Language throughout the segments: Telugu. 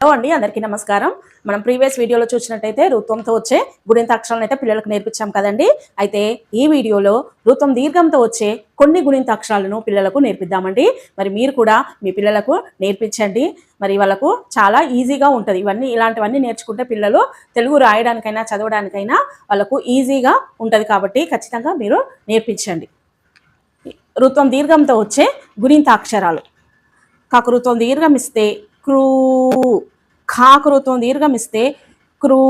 హలో అండి అందరికీ నమస్కారం. మనం ప్రీవియస్ వీడియోలో చూసినట్టయితే రుత్వంతో వచ్చే గుణింత అక్షరాలను అయితే పిల్లలకు నేర్పించాం కదండి. అయితే ఈ వీడియోలో రుత్వం దీర్ఘంతో వచ్చే కొన్ని గుణింత అక్షరాలను పిల్లలకు నేర్పిద్దామండి. మరి మీరు కూడా మీ పిల్లలకు నేర్పించండి. మరి వాళ్ళకు చాలా ఈజీగా ఉంటుంది. ఇవన్నీ ఇలాంటివన్నీ నేర్చుకుంటే పిల్లలు తెలుగు రాయడానికైనా చదవడానికైనా వాళ్ళకు ఈజీగా ఉంటుంది కాబట్టి ఖచ్చితంగా మీరు నేర్పించండి. రుత్వం దీర్ఘంతో వచ్చే గుణింత అక్షరాలు. కకృతం దీర్ఘం ఇస్తే క్రూ ఖా కృతం దీర్ఘమిస్తే క్రూ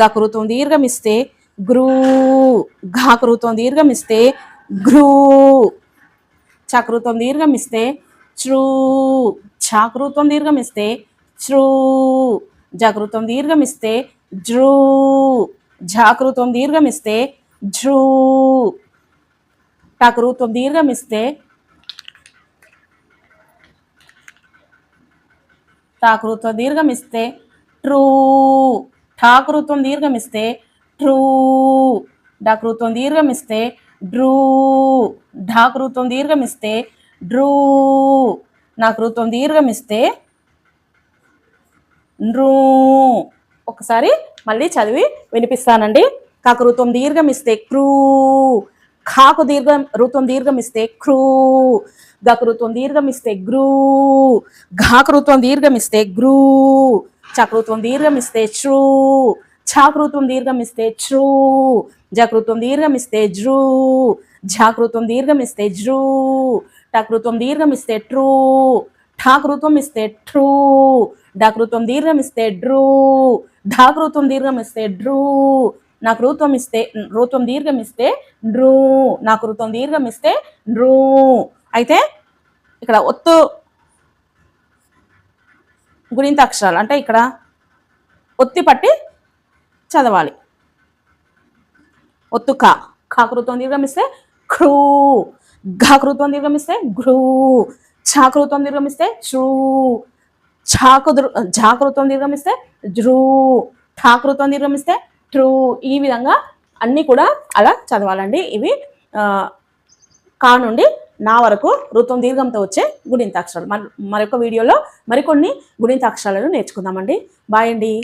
గకృతం దీర్ఘం ఇస్తే గ్రూ ఘాకృతం దీర్ఘం ఇస్తే గ్రూ చకృతం దీర్ఘమిస్తే చ్రూ ఛాకృతం దీర్ఘమిస్తే చ్రూ జకృతం దీర్ఘం జ్రూ జాకృతం దీర్ఘమిస్తే ఝ్రూ టకృతం దీర్ఘమిస్తే ఇస్తే దీర్ఘమిస్తే ట్రూ. ఠాకృత్వం దీర్ఘమిస్తే ట్రూ. ఢాకృత్వం దీర్ఘమిస్తే డ్రూ. ఢాకృత్వం దీర్ఘమిస్తే డ్రూ. నాకృత్వం దీర్ఘమిస్తే నృ. ఒకసారి మళ్ళీ చదివి వినిపిస్తానండి. కాకృత్వం దీర్ఘమిస్తే క్రూ. ఖాకు దీర్ఘం ఋత్వం దీర్ఘమిస్తే క్రూ. గకృత్వం దీర్ఘమిస్తే గ్రూ. ఘాకృత్వం దీర్ఘమిస్తే గ్రూ. చకృత్వం దీర్ఘమిస్తే చ్రూ. ఛాకృత్వం దీర్ఘమిస్తే చ్రూ. జకృత్వం దీర్ఘమిస్తే జ్రూ. ఝాకృత్వం దీర్ఘమిస్తే జ్రూ. టకృత్వం దీర్ఘమిస్తే ట్రూ. ఠాకృత్వం ఇస్తే ట్రూ. డకృత్వం దీర్ఘమిస్తే డ్రూ. ఢాకృత్వం దీర్ఘమిస్తే డ్రూ. నాకు ఋత్వం ఇస్తే రూత్వం దీర్ఘం ఇస్తే డ్రూ. నాకు ఋత్వం దీర్ఘం ఇస్తే డ్రూ. అయితే ఇక్కడ ఒత్తు గుణింత అక్షరాలు అంటే ఇక్కడ ఒత్తి పట్టి చదవాలి. ఒత్తు కా. కాకృతం దీర్ఘమిస్తే క్రూ. ఘాకృత్వం దీర్ఘమిస్తే ఘ్రూ ఛాకృత్వం దీర్ఘమిస్తే చూ ఛాకు జాకృత్వం దీర్ఘమిస్తే జ్రూ ఠాకృత్వం దీర్ఘమిస్తే ట్రూ ఈ విధంగా అన్నీ కూడా అలా చదవాలండి. ఇవి కా నుండి నా వరకు ఋతం దీర్ఘంతో వచ్చే గుణింతాక్షరాలు. మరి మరొక వీడియోలో మరికొన్ని గుణింతాక్షరాలను నేర్చుకుందామండి. బాయ్ అండి.